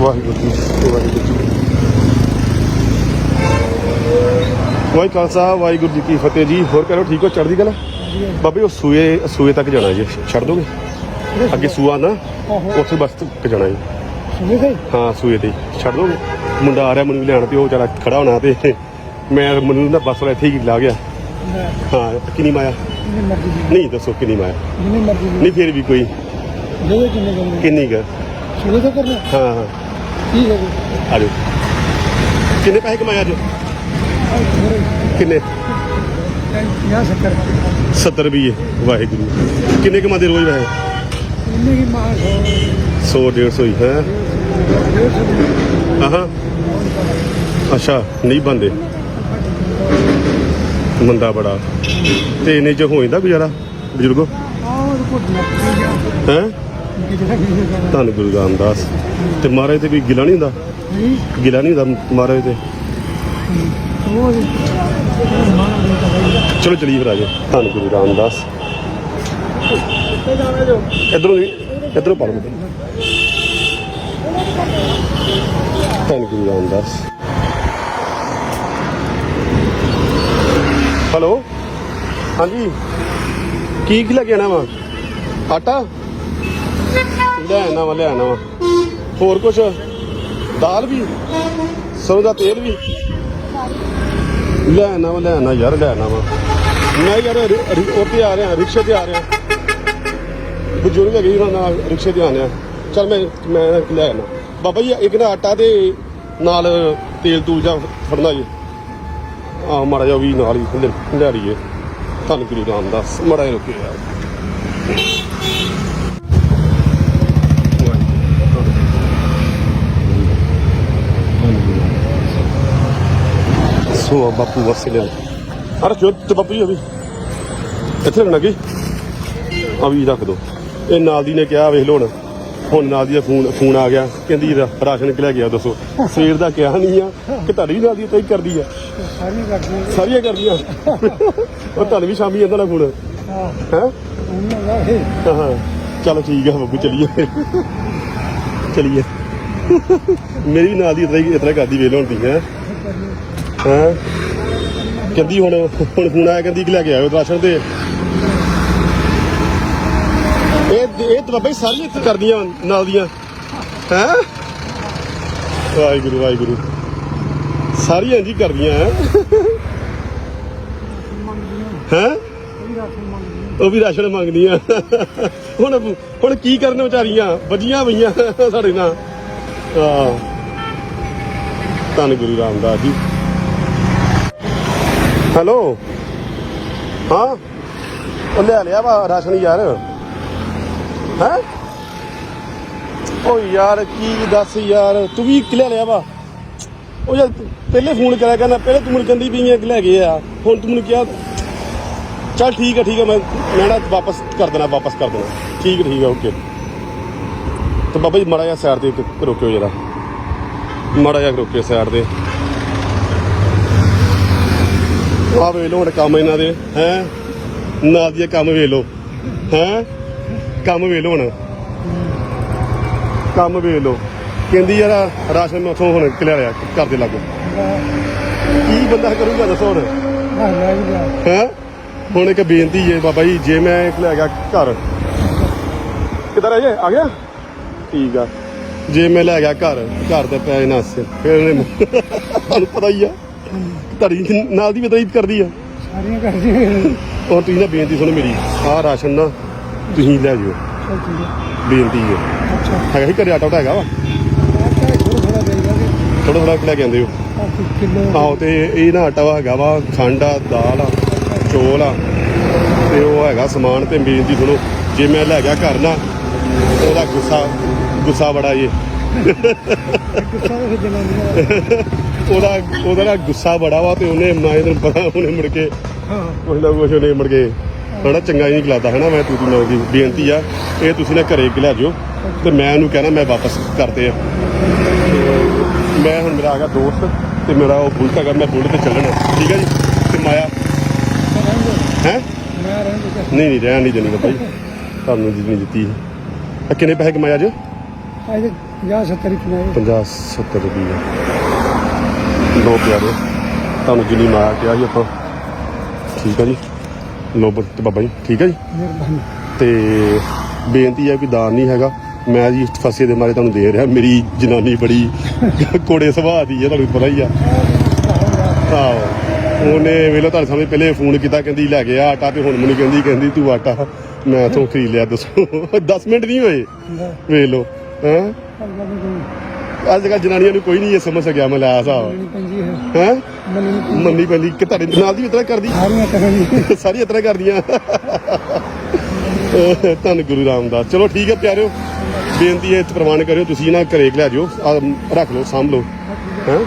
ਵਾਹਿਗੁਰੂ ਜੀ ਵਾਹਿਗੁਰੂ ਜੀ ਵਾਹਿ ਖਾਲਸਾ ਵਾਹਿਗੁਰੂ ਜੀ ਕੀ ਫਤਿਹ ਜੀ। ਹੋਰ ਕਰੋ ਠੀਕ ਹੋ? ਚੜ੍ਹਦੀ ਕਲਾ? ਬਾਬੇ ਉਹ ਸੂਏ ਸੂਏ ਤੱਕ ਜਾਣਾ ਜੀ। ਛੱਡ ਦੋਗੇ? ਅੱਗੇ ਸੂਆ ਨਾ ਉੱਥੇ ਬਸ ਤੱਕ ਜਾਣਾ ਜੀ। ਹਾਂ ਸੂਏ ਤੇ। ਛੱਡ ਦੋਗੇ? ਮੁੰਡਾ ਆ ਰਿਹਾ ਮੈਨੂੰ ਲੈਣ ਤੇ ਉਹ ਵਿਚਾਰਾ ਖੜਾ ਹੋਣਾ ਤੇ। ਮੈਂ ਮੈਨੂੰ ਨਾ ਬੱਸ ਵਾਲਾ ਇੱਥੇ ਹੀ ਲਾ ਗਿਆ। ਹਾਂ ਕਿੰਨੀ ਮਾਇਆ? ਨਹੀਂ ਦੱਸੋ ਕਿੰਨੀ ਮਾਇਆ? ਨਹੀਂ ਫਿਰ ਵੀ ਕੋਈ। ਕਿੰਨੇ ਗਾ ਸੁਣੇ ਤਾਂ ਕਰਨਾ? ਹਾਂ ਹਾਂ। ਠੀਕ ਹੈ ਆ ਜਾਓ ਕਿੰਨੇ ਪੈਸੇ ਕਮਾਏ ਅੱਜ? ਕਿੰਨੇ? 50 70 70 ਰੁਪਏ ਵਾਹਿਗੁਰੂ। ਕਿੰਨੇ ਕਮਾਦੇ ਰੋਜ਼ ਵੈਸੇ? ਇੰਨੇ ਹੀ ਮਾਸ 100 150 ਹੀ ਹੈ? ਆਹਾਂ। ਅੱਛਾ ਨਹੀਂ ਬੰਦੇ। ਮੰਦਾ ਬੜਾ। ਤੇ ਇਹਨੇ ਚ ਹੋ ਜਾਂਦਾ ਗੁਜ਼ਾਰਾ ਬਜ਼ੁਰਗੋ? ਆਹ ਕੋ ਨੱਕੀ ਜਾ ਹੈ ਕਿ ਕਿ ਧੰਨ ਗੁਰੂ ਰਾਮਦਾਸ। ਤੇ ਮਹਾਰਾਜ ਤੇ ਵੀ ਗਿਲਾ ਨਹੀਂ ਹੁੰਦਾ? ਗਿਲਾ ਨਹੀਂ ਹੁੰਦਾ ਮਹਾਰਾਜ ਤੇ ਚਲੋ ਚਲੀਏ ਫਿਰ ਆਜੋ ਧੰਨ ਗੁਰੂ ਰਾਮਦਾਸ। ਇਧਰੋਂ ਇਧਰੋਂ ਪੜ ਲਓ। ਧੰਨ ਗੁਰੂ ਰਾਮਦਾਸ। ਹੈਲੋ? ਹਾਂਜੀ। ਕੀ ਕੀ ਲੈ ਕੇ ਆਣਾ ਵਾ? ਆਟਾ? ਲੈ ਵਾ ਲੈਣਾ ਵਾ ਹੋਰ ਕੁਛ? ਦਾਲ ਵੀ, ਸਰੋਂ ਦਾ ਤੇਲ ਵੀ। ਲੈ ਵਾ ਲੈਣਾ ਯਾਰ ਲੈਣਾ ਵਾ ਮੈਂ ਯਾਰ ਉਹ ਤੇ ਆ ਰਿਹਾ, ਰਿਕਸ਼ੇ ਤੇ ਆ ਰਿਹਾ। ਬਜ਼ੁਰਗ ਹੈਗੇ ਉਹਨਾਂ ਨਾਲ ਰਿਕਸ਼ੇ ਤੇ ਆਉਂਦੇ ਆ। ਚਲ ਮੈਂ ਮੈਂ ਲੈ ਆਣਾ ਬਾਬਾ ਜੀ, ਇੱਕ ਨਾ ਆਟਾ ਤੇ ਨਾਲ ਤੇਲ ਤੂਲ ਜਾਂ ਫੜਨਾ ਜੀ। ਆ ਮਾੜਾ ਜਿਹਾ ਉਹ ਵੀ ਨਾਲ ਹੀ ਲੈ ਲੈ ਲਈਏ ਧੰਨ ਗੁਰੂ ਰਾਮਦਾਸ। ਮਾੜਾ ਜਿਹਾ ਰੁਕਿਓ ਯਾਰ। ਸੋ ਬਾਪੂ, ਵਸੇ ਲਿਆ ਅਰੇ ਜੋ ਤੇ ਬਾਪੂ ਜੀ ਅਭੀ ਇੱਥੇ ਰੱਖਣਾ ਕੀ? ਆ ਰੱਖ ਦੋ। ਇਹ ਨਾਲ ਦੀ ਨੇ ਕਿਹਾ, ਵੇਖ ਲੋ ਹੁਣ। ਹੁਣ ਨਾਲ ਦੀ ਦਾ ਫੋਨ ਫੋਨ ਆ ਗਿਆ। ਕਹਿੰਦੀ ਰਾ- ਰਾਸ਼ਨ ਕਿ ਲੈ ਗਿਆ ਦੱਸੋ। ਸਵੇਰ ਦਾ ਕਿਹਾ ਨਹੀਂ ਆ ਕਿ ਤੁਹਾਡੀ ਵੀ ਨਾਲ ਦੀ ਤੋਈ ਕਰਦੀ ਆ। ਸਾਰੀਆਂ ਕਰਦੇ ਸਾਰੀਆਂ ਕਰਦੀਆਂ। ਉਹ ਤੁਹਾਨੂੰ ਵੀ ਸ਼ਾਮੀ ਇਹਨਾਂ ਦਾ ਫੋਨ। ਹਾਂ? ਹੈ ਉਹਨਾਂ ਦਾ ਹੈ। ਹਾਂ ਚਲੋ ਠੀਕ ਆ ਬੱਬੂ ਚਲੀਏ। ਚਲੀਏ। ਮੇਰੀ ਵੀ ਨਾਲ ਦੀ ਇਤਰਾ ਹੀ ਇਤਰਾ ਕਰਦੀ ਵੇਲ ਹੁੰਦੀ ਹੈ। ਹਾਂ। ਕਹਿੰਦੀ ਹੁਣ ਹੁਣ ਫੋਨ ਆਇਆ, ਕਹਿੰਦੀ ਕਿ ਲੈ ਕੇ ਆਇਓ ਰਾਸ਼ਨ ਤੇ। ਇਹ ਇਹ ਤਾਂ ਸਾਰੀਆਂ ਇੱਥੇ ਕਰਦੀਆਂ ਨਾਲ ਦੀਆਂ। ਹੈ? ਵਾਹਿਗੁਰੂ ਵਾਹਿਗੁਰੂ। ਸਾਰੀਆਂ ਜੀ ਕਰਦੀਆਂ, ਹੈ? ਹੈ? ਉਹ ਵੀ ਰਾਸ਼ਨ ਮੰਗਦੀਆਂ। ਹੁਣ ਹੁਣ ਕੀ ਕਰਨ ਵਿਚਾਰੀਆਂ? ਵੱਜੀਆਂ ਪਈਆਂ ਸਾਡੇ ਨਾਲ। ਹਾਂ। ਧੰਨ ਗੁਰੂ ਰਾਮਦਾਸ ਜੀ। ਹੈਲੋ। ਹਾਂ? ਉਹ ਲੈ ਲਿਆ ਵਾ ਰਾਸ਼ਨ ਯਾਰ। ਹੈ? ਓ ਯਾਰ, ਕੀ ਦੱਸ ਯਾਰ, ਤੂੰ ਵੀ ਲੈ ਲਿਆ ਵਾ। ਉਹ ਯਾਰ, ਪਹਿਲੇ ਫੋਨ ਕਰਿਆ ਕਰਨਾ ਪਹਿਲੇ ਤੂੰ ਮੈਨੂੰ ਕਹਿੰਦੀ ਵੀ ਇਹ ਲੈ ਗਏ ਆ। ਹੁਣ ਤੂੰ ਮੈਨੂੰ ਕਿਹਾ, ਚੱਲ ਠੀਕ ਹੈ ਠੀਕ ਹੈ ਮੈਂ ਮੈਂ ਨਾ ਵਾਪਸ ਕਰ ਦੇਣਾ, ਵਾਪਸ ਕਰ ਦੇਣਾ। ਠੀਕ ਹੈ ਠੀਕ ਹੈ ਓਕੇ। ਤੇ ਬਾਬਾ ਜੀ, ਮਾੜਾ ਜਿਹਾ ਸਾਈਡ ਤੇ ਰੋਕਿਓ ਜਰਾ। ਮਾੜਾ ਜਿਹਾ ਰੋਕਿਓ ਸਾਈਡ ਤੇ। ਆ ਵੇ ਲੋ ਹੁਣ ਕੰਮ ਇਹਨਾਂ ਦੇ ਹੈ? ਨਾਲ ਦੀ ਕੰਮ ਵੇ ਲੋ ਹੈ? ਕੰਮ ਵੇ ਲੋ ਹੁਣ। ਕੰਮ ਵੇ ਲੋ ਕਹਿੰਦੀ ਯਾਰ ਰਾਸ਼ਨ ਮੈਂ ਉਥੋਂ ਹੁਣ ਕਿਲਿਆ ਲਿਆ ਘਰ ਦੇ ਲਾਗੋ। ਕੀ ਬੰਦਾ ਕਰੂਗਾ ਦੱਸੋ ਹੁਣ? ਹਾਂ ਹੈ? ਹੁਣ ਇੱਕ ਬੇਨਤੀ ਹੈ ਬਾਬਾ ਜੀ ਜੇ ਮੈਂ ਇੱਕ ਲੈ ਗਿਆ ਘਰ। ਕਿੱਧਰ ਆ ਜੇ? ਆ ਗਿਆ? ਠੀਕ ਆ। ਜੇ ਮੈਂ ਲੈ ਗਿਆ ਘਰ ਘਰ ਦੇ ਪੈਸੇ ਨਾ ਸੇ ਫਿਰ ਉਹਨੇ ਤੁਹਾਨੂੰ ਪਤਾ ਹੀ ਆ। ਤੁਹਾਡੀ ਨਾਲ ਦੀ ਬਤਾਈ ਕਰਦੀ ਆ। ਸਾਰੀਆਂ ਕਰਦੇ ਔਰ ਤੁਸੀਂ ਨਾ ਬੇਨਤੀ ਸੁਣੋ ਮੇਰੀ ਆਹ ਰਾਸ਼ਨ ਨਾ ਤੁਸੀਂ ਲੈ ਜਿਓ। ਬੇਨਤੀ ਹੈ ਅੱਛਾ। ਹੈਗਾ ਹੀ ਘਰੇ ਆਟਾ ਉਟਾ ਹੈਗਾ ਵਾ? ਥੋੜਾ ਥੋੜਾ ਲੈ ਕੇ ਆਉਂਦੇ ਹੋ। ਆਹ ਤੇ ਇਹ ਨਾ ਆਟਾ ਵਾ ਹੈਗਾ ਵਾ ਖੰਡ ਆ ਦਾਲ ਆ ਚੋਲ ਆ। ਤੇ ਉਹ ਹੈਗਾ ਸਮਾਨ ਤੇ ਬੇਨਤੀ ਸੁਣੋ ਜੇ ਮੈਂ ਲੈ ਗਿਆ ਘਰ ਨਾ ਉਹਦਾ ਗੁੱਸਾ ਗੁੱਸਾ ਬੜਾ ਗੁੱਸਾ ਜਨਾਨੀਆਂ ਉਹਦਾ ਉਹਦਾ ਨਾ ਗੁੱਸਾ ਬੜਾ ਵਾ ਤੇ ਉਹਨੇ ਮੈਂ ਤੈਨੂੰ ਪਤਾ ਉਹਨੇ ਮੁੜ ਕੇ ਹਾਂ। ਕੁਛ ਨਾ ਕੁਛ ਉਹਨੇ ਮੁੜ ਕੇ ਹਣਾ ਚੰਗਾ ਹੀ ਨਹੀਂ ਖਿਲਾਦਾ ਹਨਾ ਮੈਂ ਤੂੰ ਦੀ ਦੀ ਬੇਨਤੀ ਆ। ਇਹ ਤੁਸੀਂ ਨਾ ਘਰੇ ਕਿ ਲੈ ਜਾਓ ਤੇ ਮੈਂ ਉਹਨੂੰ ਕਹਿਣਾ ਮੈਂ ਵਾਪਸ ਕਰਦੇ ਆ। ਮੈਂ ਹੁਣ ਮੇਰਾ ਆ ਗਿਆ ਦੋਸਤ ਤੇ ਮੇਰਾ ਉਹ ਬੁਲਟ ਹੈਗਾ ਮੈਂ ਬੁਲਟ ਤੇ ਚੱਲਣਾ ਠੀਕ ਹੈ ਜੀ? ਤੇ ਮਾਇਆ ਹੈ? ਨਹੀਂ ਨਹੀਂ ਰਹਿਣ ਨਹੀਂ ਦੇਣੀ ਜੀ। ਤੁਹਾਨੂੰ ਜੀ ਨਹੀਂ ਦਿੱਤੀ ਆ ਕਿੰਨੇ ਪੈਸੇ ਕਮਾਏ ਅੱਜ? ਇਹਦੇ 50 70 ਕਿਨਾਰੇ 50 70 ਰੁਪਏ। ਲੋ ਪਿਆਰੇ ਤੁਹਾਨੂੰ ਜਿੰਨੀ ਮਾਇਆ ਕਿਹਾ ਸੀ ਆਪਾਂ। ਠੀਕ ਆ ਜੀ। ਲੋ ਬ- ਤੇ ਬਾਬਾ ਜੀ ਠੀਕ ਆ ਜੀ? ਮਿਹਰਬਾਨੀ। ਤੇ ਬੇਨਤੀ ਹੈ ਕਿ ਦਾਨ ਨਹੀਂ ਹੈਗਾ। ਮੈਂ ਜੀ ਫਸੇ ਦੇ ਮਾਰੇ ਤੁਹਾਨੂੰ ਦੇ ਰਿਹਾ। ਮੇਰੀ ਜਨਾਨੀ ਬੜੀ ਕੋੜੇ ਸੁਭਾਅ ਦੀ ਹੈ ਤੁਹਾਨੂੰ ਪਤਾ ਹੀ ਆ। ਆਹੋ। ਉਹਨੇ ਵੇਲੋ ਤੁਹਾਡੇ ਸਾਹਮਣੇ ਪਹਿਲੇ ਫੋਨ ਕੀਤਾ ਕਹਿੰਦੀ ਲੈ ਕੇ ਆ ਆਟਾ ਤੇ ਹੁਣ ਮੈਨੂੰ ਕਹਿੰਦੀ ਕਹਿੰਦੀ ਤੂੰ ਆਟਾ। ਮੈਂ ਤੋਂ ਖਰੀਦ ਲਿਆ ਦੱਸੋ। 10 ਮਿੰਟ ਨਹੀਂ ਹੋਏ। ਵੇਖ ਲਓ। ਹੈਂ? ਅੱਜ ਕੱਲ੍ਹ ਜਨਾਨੀਆਂ ਨੂੰ ਕੋਈ ਨਹੀਂ ਇਹ ਸਮਝ ਸਕਿਆ ਮੈਂ ਲਾਇਆ ਹਿਸਾਬ। ਨਹੀਂ ਪੰਜੀ ਹੈ। ਹੈ? ਮਨੀ ਪੈਂਦੀ। ਕਿ ਤੁਹਾਡੇ ਨਾਲ ਦੀ ਵੀ ਇਤਨਾ ਕਰਦੀ? ਸਾਰੀਆਂ ਕਹਾਣੀ ਸਾਰੀ ਇਤਨਾ ਕਰਦੀਆਂ। ਧੰਨ ਗੁਰੂ ਰਾਮਦਾਸ। ਚਲੋ ਠੀਕ ਹੈ ਪਿਆਰਿਓ ਬੇਨਤੀ ਹੈ ਇੱਥੇ ਪ੍ਰਵਾਨ ਕਰਿਓ ਤੁਸੀਂ ਨਾ ਘਰੇ ਲੈ ਜਾਓ ਆਹ ਰੱਖ ਲਓ ਸਾਂਭ ਲਓ। ਹੈ?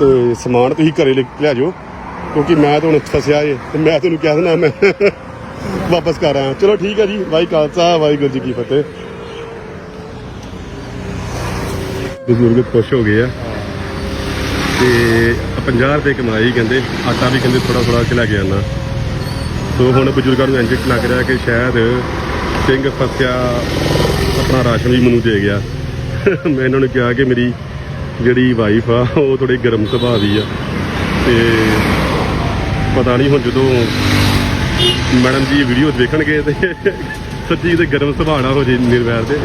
ਤੇ ਸਮਾਨ ਤੁਸੀਂ ਘਰੇ ਲੈ ਲੈ ਜਾਓ ਕਿਉਂਕਿ ਮੈਂ ਤਾਂ ਹੁਣ ਫਸਿਆ ਏ ਤੇ ਮੈਂ ਤੁਹਾਨੂੰ ਕਹਿ ਦੇਣਾ ਮੈਂ। ਵਾਪਸ ਕਰ ਆਇਆ। ਚਲੋ ਠੀਕ ਹੈ ਜੀ। ਵਾਹਿ ਖਾਲਸਾ ਵਾਹਿਗੁਰੂ ਜੀ ਕੀ ਫਤਿਹ। ਬਜ਼ੁਰਗ ਖੁਸ਼ ਹੋ ਗਏ ਆ। ਤੇ 50 ਰੁਪਏ ਕਮਾਈ ਕਹਿੰਦੇ, ਆਟਾ ਵੀ ਕਹਿੰਦੇ ਥੋੜਾ ਥੋੜਾ ਚਲਾ ਕੇ ਆਣਾ ਸੋ ਹੁਣ ਬਜ਼ੁਰਗਾਂ ਨੂੰ ਇੰਜ ਲੱਗ ਰਿਹਾ ਕਿ ਸ਼ਾਇਦ ਸਿੰਘ ਫਸਿਆ ਆਪਣਾ ਰਾਸ਼ਨ ਵੀ ਮੈਨੂੰ ਦੇ ਗਿਆ। ਮੈਂ ਇਹਨਾਂ ਨੂੰ ਕਿਹਾ ਕਿ ਮੇਰੀ ਜਿਹੜੀ ਵਾਈਫ ਆ, ਉਹ ਥੋੜੀ ਗਰਮ ਸੁਭਾਅ ਦੀ ਆ। ਤੇ ਪਤਾ ਨਹੀਂ ਹੁਣ ਜਦੋਂ ਮੈਡਮ ਜੀ ਵੀਡੀਓ ਦੇਖਣਗੇ ਤੇ ਸੱਚੀ ਤੇ ਗਰਮ ਸੁਭਾਅ ਨਾ ਹੋ ਜੇ ਨਿਰਵੈਰ ਦੇ।